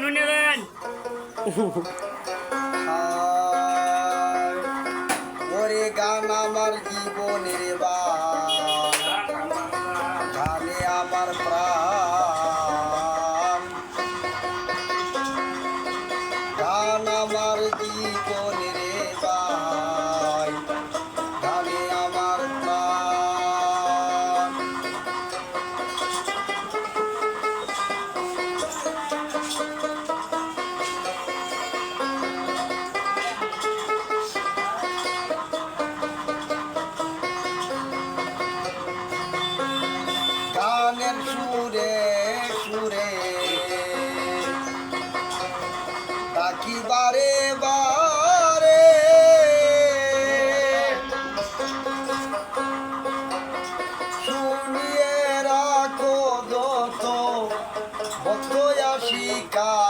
দেন উনে দেন ওরে গান আমার জীবনের বা গানে আমার প্রাণ সুরে সুরে। বাকি বারে বারে। শুনিয়ে রাখো দোষ ভক্ত আশিকা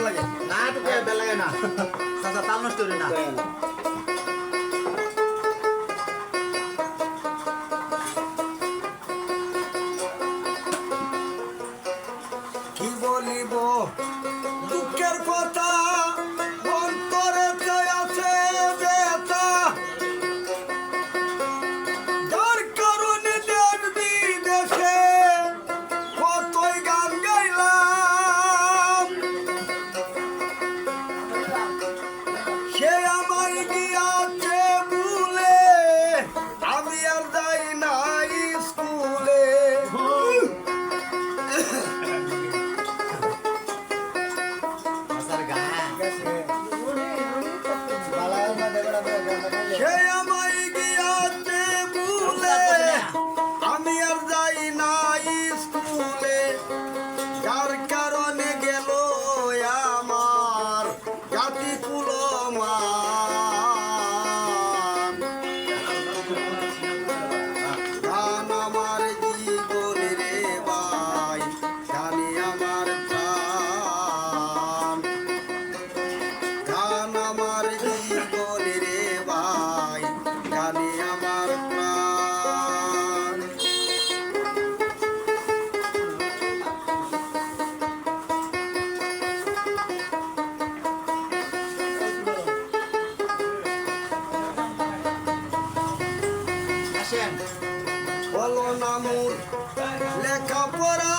লাগে। না তো কে বেল লাগে না। তাল নষ্ট করি না। হ্যাঁ। সে আমার গিয়া someone. আসেন বলো নামুর লেখাপড়া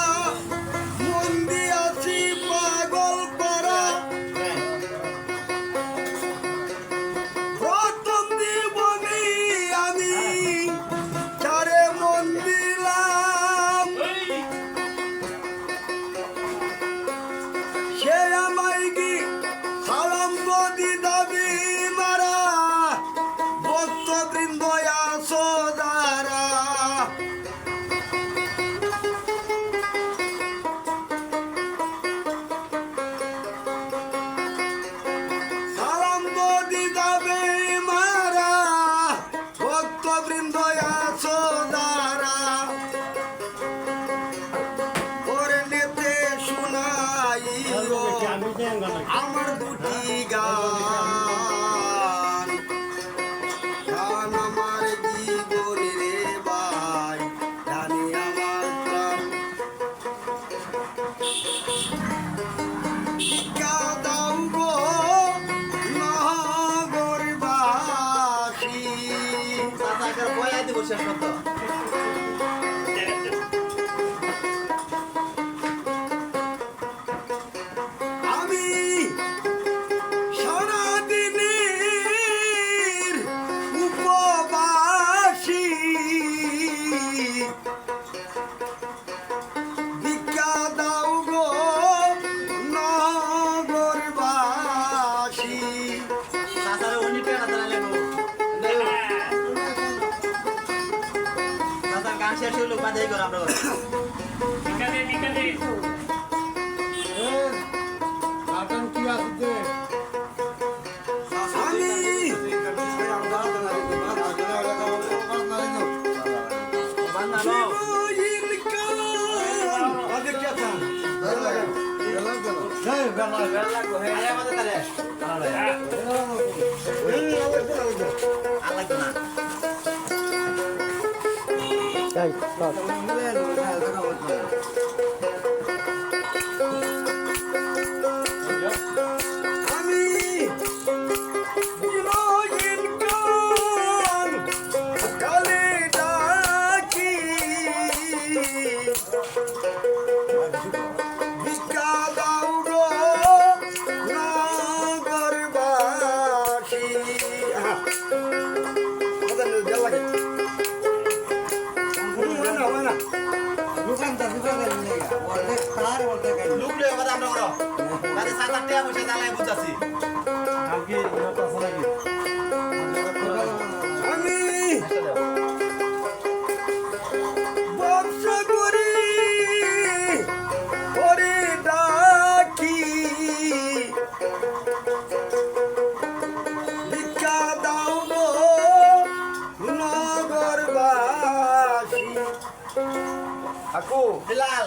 でこれなかった。গান শেষ হইল বাজাই করো আমরা আমি বান্ধানো শিবইর 是。কথা আমরা সাত আটটা বসে জ্বালায় বুঝাছি আমি Aku Bilal!